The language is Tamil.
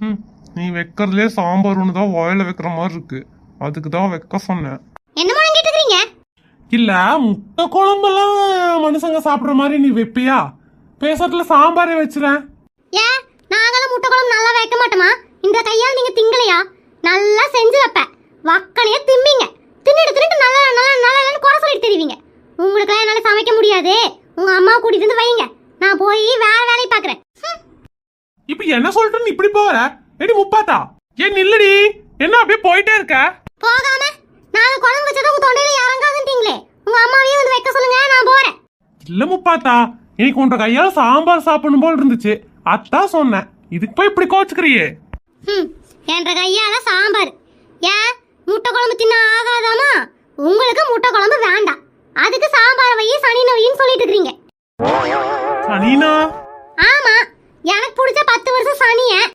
ம் நீ வைக்கிறதுலே சாம்பார் ஒன்று தான் வாயில வைக்கிற மாதிரி இருக்கு. அதுக்கு தான் வைக்க சொன்னேன். என்னமோ கேட்டுக்கிறீங்க? இல்ல முட்டை குழம்பெல்லாம் மனுஷங்க சாப்பிடுற மாதிரி நீ வைப்பியா? பேசுறதுல சாம்பாரே வச்சுறேன். ஏன் நாங்களாம் முட்டை குழம்பு நல்லா வைக்க மாட்டோமா? இந்த கையால் நீங்க திங்கலையா? நல்லா செஞ்சு வைப்பேன் வக்கனையே திம்பிங்க தின்னுட்டு தின்னுட்டு நல்லா நல்லா நல்லா இல்லைன்னு குறை சொல்லிட்டு தெரிவிங்க. உங்களுக்கெல்லாம் என்னால சமைக்க முடியாது. உங்க அம்மா கூட்டிட்டு வந்து வைங்க. நான் போய் வேற வேலையை பாக்குறேன் இப்ப என்ன நீ இப்படி போற? எடி முப்பாத்தா. ஏன் நில்லுடி. என்ன அப்படியே போயிட்டே இருக்க? போகாம நாங்க குழம்பு வச்சதை உங்க தொண்டையில இறங்காதுன்றீங்களே உங்க அம்மாவையும் வந்து வைக்க சொல்லுங்க நான் போறேன். இல்ல முப்பாத்தா இன்னைக்கு உன்ற கையால சாம்பார் சாப்பிடணும் போல் இருந்துச்சு. அதான் சொன்னேன். இதுக்கு போய் இப்படி கோச்சுக்கிறியே? என்ற கையால சாம்பார். ஏன்? முட்டை குழம்பு தின்ன ஆகாதாமா? உங்களுக்கு முட்டை குழம்பு வேண்டாம். அதுக்கு சாம்பார் வை சனி நோயின்னு சொல்லிட்டு இருக்கீங்க சனீனா? ஆமா எனக்கு பிடிச்ச பத்து வருஷம் சனிய